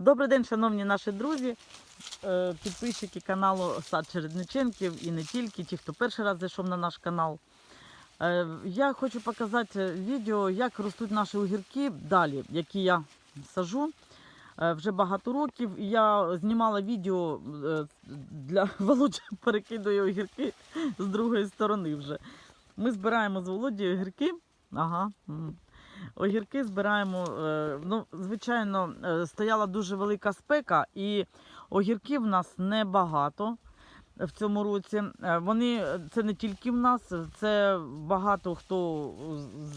Добрий день, шановні наші друзі, е, підписчики каналу Сад Чередниченків і не тільки, ті, хто перший раз зайшов на наш канал. Е, Я хочу показати відео, як ростуть наші огірки далі, які я сажу е, вже багато років. Я знімала відео для Володі, перекидує огірки з другої сторони вже. Ми збираємо з Володі огірки. Ага. Огірки збираємо. е, Ну, звичайно, е, стояла дуже велика спека, і огірків в нас небагато в цьому році. Е, Вони це не тільки в нас, це багато хто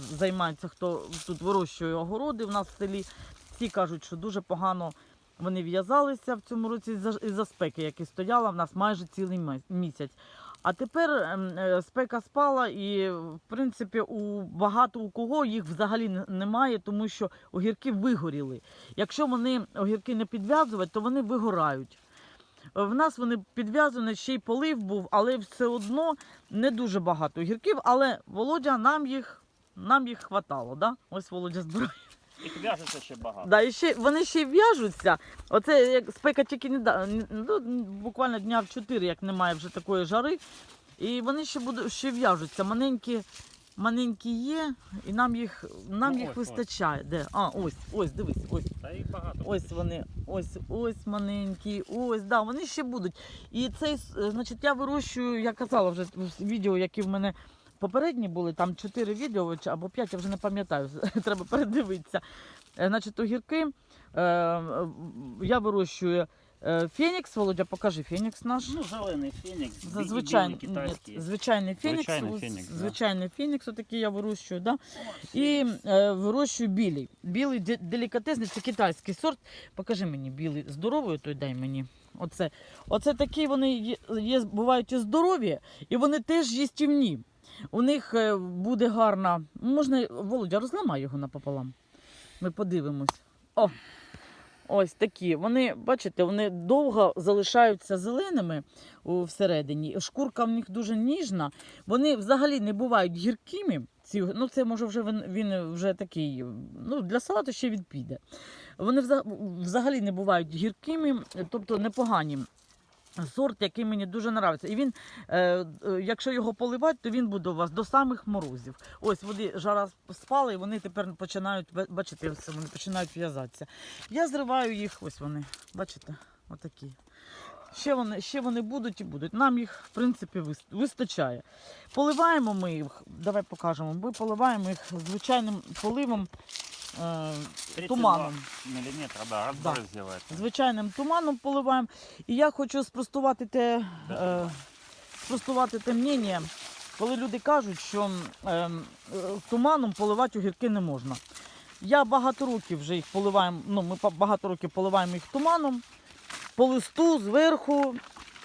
займається, хто тут вирощує огороди в нас в селі. Всі кажуть, що дуже погано вони в'язалися в цьому році із-за із-за спеки, яка стояла в нас майже цілий місяць. А тепер ем, е, спека спала, і в принципі у багато у кого їх взагалі немає, тому що огірки вигоріли. Якщо вони огірки не підв'язувати, то вони вигорають. Е, В нас вони підв'язані, ще й полив був, але все одно не дуже багато огірків. Але Володя нам їх нам їх хватало. Да? Ось Володя збирає. Їх в'яжеться ще багато. Да, і ще, вони ще й в'яжуться. Оце як спека тільки не да, ну, буквально дня в 4, як немає вже такої жари. І вони ще будуть ще в'яжуться. Маленькі, маленькі є, і нам їх, нам Ну, їх ось, вистачає. Де? А, ось, ось, дивись, ось. Та їх багато. Ось вони, ось, ось маленькі, ось, да, вони ще будуть. І цей, значить, я вирощую, я казала вже в відео, які в мене попередні були, там 4 відео або 5, я вже не пам'ятаю, треба передивитися. Е, Значить, огірки е, я вирощую е, Фенікс, Володя, покажи Фенікс наш. Ну, зелений фенікс, звичайний, китайський. звичайний Фенікс, Звичайний Фенікс, да. звичайний Фенікс, отакий я вирощую, да? І е, вирощую білий. Білий делікатесний, це китайський сорт. Покажи мені білий здоровий, той дай мені. Оце. Оце такі вони є, є, бувають і здорові, і вони теж їстівні. У них е, буде гарна. Можна, Володя, розламай його напополам. Ми подивимось. О! Ось такі. Вони, бачите, вони довго залишаються зеленими всередині. Шкурка в них дуже ніжна. Вони взагалі не бувають гіркими. Ці, ну, це може вже він, він вже такий. Ну, для салату ще він піде. Вони взагалі не бувають гіркими, тобто непогані. Сорт, який мені дуже подобається. І він, е, е, якщо його поливати, то він буде у вас до самих морозів. Ось вони жара спали, і вони тепер починають, ба- бачите, вони починають в'язатися. Я зриваю їх, ось вони, бачите, отакі. Ще вони, ще вони будуть і будуть. Нам їх, в принципі, вистачає. Поливаємо ми їх, давай покажемо. Ми поливаємо їх звичайним поливом. Е, туманом. міліметра, да, Да. розбризгивається. звичайним туманом поливаємо. І я хочу спростувати те, е, спростувати те мнення, коли люди кажуть, що е, е, туманом поливати огірки не можна. Я багато років вже їх поливаємо, ну ми багато років поливаємо їх туманом, по листу, зверху.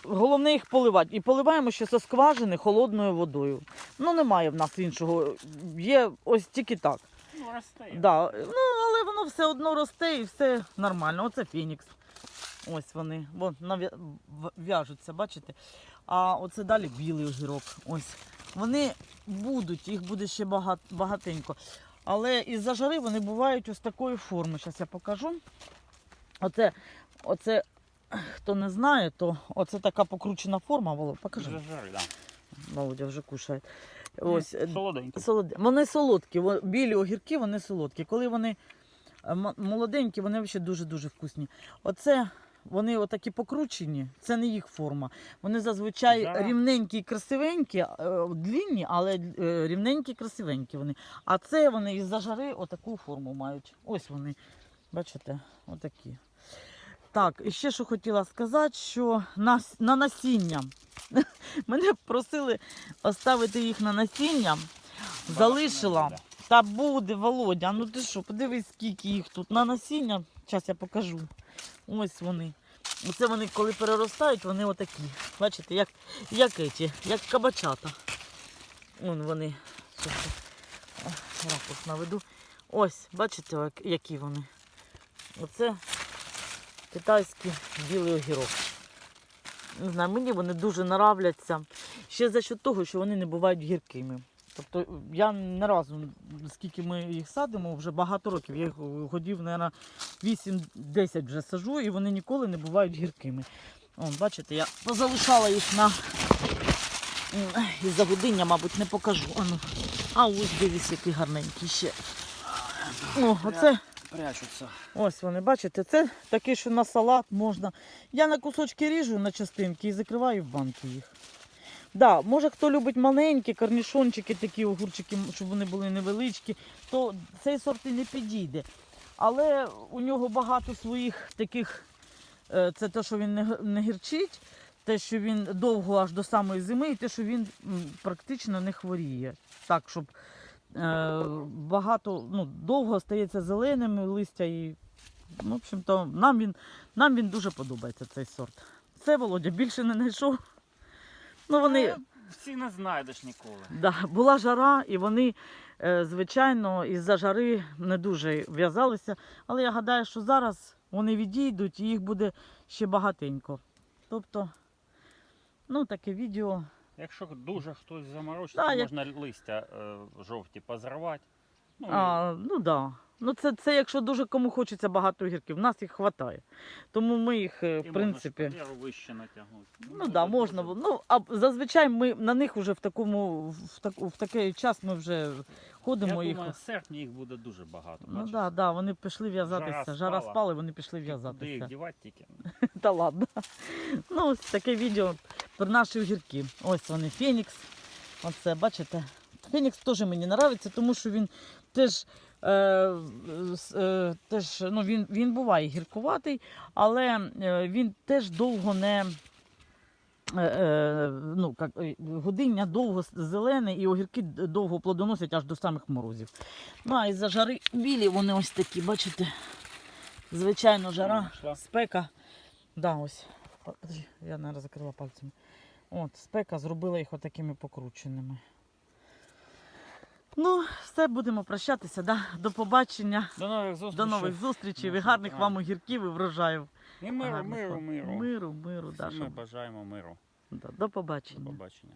Головне їх поливати. І поливаємо ще зі скважини холодною водою. Ну, немає в нас іншого. Є ось тільки так. Росте. Да. Ну, але воно все одно росте і все нормально. Оце Фенікс. Ось вони. Вон в'яжуться, бачите? А оце далі білий огірок. Ось. Вони будуть, їх буде ще багат, багатенько. Але із-за жари вони бувають ось такої форми. Зараз я покажу. Оце, оце, хто не знає, то оце така покручена форма. Володя, покажи. Вже жари, да. Володя вже кушає. Ось, е, Солоденький. Солод... Вони солодкі, білі огірки, вони солодкі. Коли вони е, молоденькі, вони взагалі дуже-дуже вкусні. Оце вони отакі покручені, це не їх форма. Вони зазвичай Да. рівненькі і красивенькі, е, длінні, але рівненькі і красивенькі вони. А це вони із-за жари отаку форму мають. Ось вони. Бачите, отакі. Так, і ще що хотіла сказати, що на, на насіння. Мене просили оставити їх на насіння. Залишила. Та буде, Володя. Ну ти що, подивись, скільки їх тут на насіння. Зараз я покажу. Ось вони. Оце вони, коли переростають, вони отакі. Бачите, як, як еті, як кабачата. Вон вони. Ракурс наведу. Ось, бачите, які вони. Оце китайський білий огірок. Не знаю, мені вони дуже нравляться. Ще за счет того, що вони не бувають гіркими. Тобто я не разу, скільки ми їх садимо, вже багато років. Я їх годів, мабуть, 8-10 вже сажу, і вони ніколи не бувають гіркими. Вон, бачите, я позалишала їх на М, із-за годиння, мабуть, не покажу. А, ну. ось дивись, який гарненький ще. О, оце. Прячуться. Ось вони, бачите, це таке, що на салат можна. Я на кусочки ріжу на частинки і закриваю в банки їх. Да, може хто любить маленькі корнішончики, такі огурчики, щоб вони були невеличкі, то цей сорт і не підійде. Але у нього багато своїх таких, е, це те, що він не, гірчить, те, що він довго аж до самої зими, і те, що він практично не хворіє. Так, щоб багато, ну, довго стається зеленим листя і, ну, в общем-то, нам він, нам він дуже подобається цей сорт. Це Володя більше не знайшов. Ну, вони, Е, Всі не знайдеш ніколи. да, була жара, і вони, е, звичайно, із-за жари не дуже в'язалися. Але я гадаю, що зараз вони відійдуть і їх буде ще багатенько. Тобто, ну, таке відео. Якщо дуже хтось заморочиться, Да, як- можна листя е, жовті позривати. Ну, А, ну да. Ну це, це якщо дуже кому хочеться багато гірків, В нас їх вистачає. Тому ми їх, е, і в принципі. Можна шпалеру вище натягнути. Ну буде да, можна. було. Ну, а зазвичай ми на них вже в такому в, так, в такий час ми вже Я ходимо їх. думаю, в серпні їх буде дуже багато. Ну бачиш? да, да, вони пішли в'язатися. Жара Жара, спала. спали, вони пішли Куди їх в'язатися. дівати тільки? Та ладно. Ну, ось таке відео про наші огірки. Ось вони, Фенікс. Оце, бачите. Фенікс теж мені подобається, тому що він теж. Е, е, теж ну, він, він буває гіркуватий, але е, він теж довго не. Е, е, ну, як, е, годиння довго зелене і огірки довго плодоносять аж до самих морозів. Ну, а із-за жари білі вони ось такі, бачите. Звичайно, жара, спека. Да, ось. Я не закрила пальцями. От, спека зробила їх отакими покрученими. Ну, все, будемо прощатися. Да? До побачення, До нових зустрічей. до нових зустрічей. І гарних вам огірків і врожаїв. І миру, Гарних миру, вам. миру. Миру, миру, Всі Всім ми бажаємо миру. да. До До побачення. побачення.